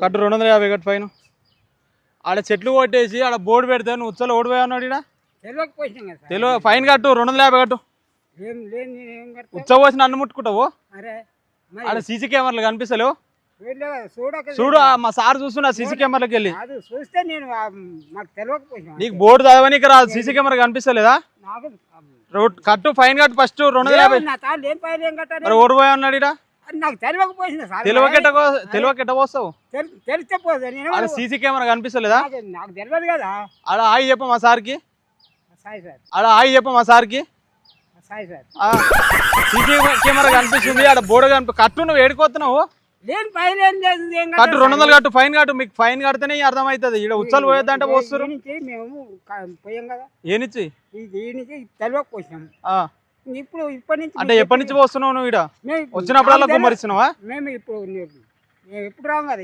కట్టు రెండు వందల యాభై కట్టు ఫైన్ ఆడ చెట్లు కొట్టేసి ఆడ బోర్డు పెడితే నువ్వు ఉచ్చలు ఓడిపోయా కదా సార్. తెలియ ఫైన్ కట్టు రెండు వందల యాభై కట్టు. ఉచ్చ పోసి నన్ను ముట్టుకుంటావు? ఆడ సీసీ కెమెరాలు కనిపిస్తలేవు? చూడు మా సార్ చూస్తున్నా సీసీ కెమెరాకి వెళ్ళి. చూస్తే నేను నీకు బోర్డు చదవనీకి రాదు సీసీ కెమెరా కనిపిస్తలేదా? రోడ్ కట్టు ఫైన్ కట్టు ఫస్ట్ రెండు వందల యాభై పైన ఓడిపోయా ఉన్నాడు ఈడ. అది నాకు తెలియకపోయింది సార్ తెలివకెట్ట తెలివకెట్ట పోస్తావు తెలి- తెలిస్తే నేను ఆడ సీసీ కెమెరా కనిపిస్తలేదా నాకు తెలియదు కదా ఆడ హాయి చెప్ప మా సార్కి సాయి సార్ ఆడ హాయి చెప్ప మా సార్కి సాయి సార్ సీసీ కెమెరా కనిపిస్తుంది ఆడ బోర్డు కనిపి కట్టు నువ్వు ఏడుకోతున్నావు లేని పైన ఏం లేదు ఏం కట్టు రెండు వందలు కట్టు ఫైన్ కట్టు మీకు ఫైన్ కడితేనే అర్థమవుతుంది ఇక్కడ ఉచ్చలు పోయేద్దంటే పోస్తారు మేము పోయాం కదా ఏనిచ్చి ఈ ఇప్పుడు ఇప్పటి నుంచి అంటే ఎప్పటి నుంచి పోస్తున్నావు నువ్వు ఇక్కడ వచ్చినప్పుడల్లా. కుమ్మరిస్తున్నావా మేము ఇప్పుడు ఎప్పుడు రాము కదా